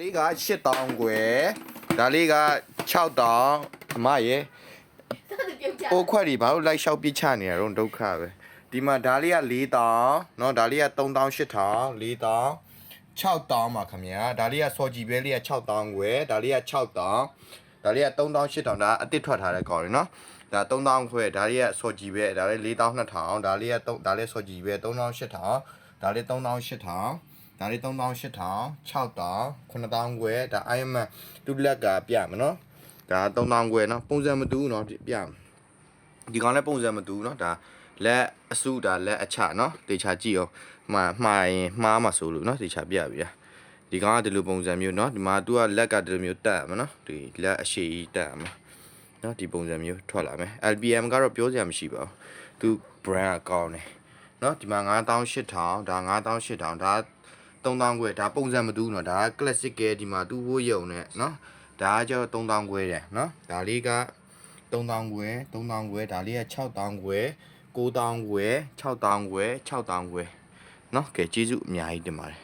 လေးက8000ခွဲဒါလေးက6000အမရေ ပြုတ်ကြ ပိုးခွက်တွေဘာလို့လိုက်လျှောက်ပြစ်ချနေရတော့ဒုက္ခပဲဒီမှာဒါလေးက4000เนาะဒါလေးက3800 4000 6000ပါခင်ဗျာဒါလေးကစော်ကြည်ပဲလေးက6000ခွဲဒါလေးက6000ဒါလေးက3800ဒါအစ်စ်ထွက်ထားတဲ့ကောင်တွေเนาะဒါ3000ခွဲဒါလေးကစော်ကြည်ပဲဒါလေး4200ဒါလေးက3ဒါလေးစော်ကြည်ပဲ3800ဒါလေး3800 ဒါတွေ3800 6000 9000ခွဲဒါ IMF တူလက်ကပြမယ်နော်ဒါ3000ခွဲနော်ပုံစံမတူဘူးနော်ပြဒီကောင်လည်းပုံစံမတူဘူးနော်ဒါလက်အစုဒါလက်အချနော်တေချာကြည့်အောင်မှားမှားရင်မှားမှာဆိုလို့နော်တေချာပြပြီလားဒီကောင်ကဒီလိုပုံစံမျိုးနော်ဒီမှာ तू ကလက်ကဒီလိုမျိုးတက်မှာနော်ဒီလက်အရှိကြီးတက်မှာနော်ဒီပုံစံမျိုးထွက်လာမယ် LPM ကတော့ပြောစရာမရှိပါဘူး तू brand အကောင်းတယ်နော်ဒီမှာ9000 8000ဒါ9000 8000ဒါ 3000ခွဲဒါပုံစံမတူးနော်ဒါ classic ကဲဒီမှာတူဖို့ရုံနဲ့နော်ဒါကကျတော့3000ခွဲတယ်နော်ဒါလေးက3000ခွဲ3000ခွဲဒါလေးက6000ခွဲ9000ခွဲ6000ခွဲ6000ခွဲနော်ကဲကျေးဇူးအများကြီးတင်ပါတယ်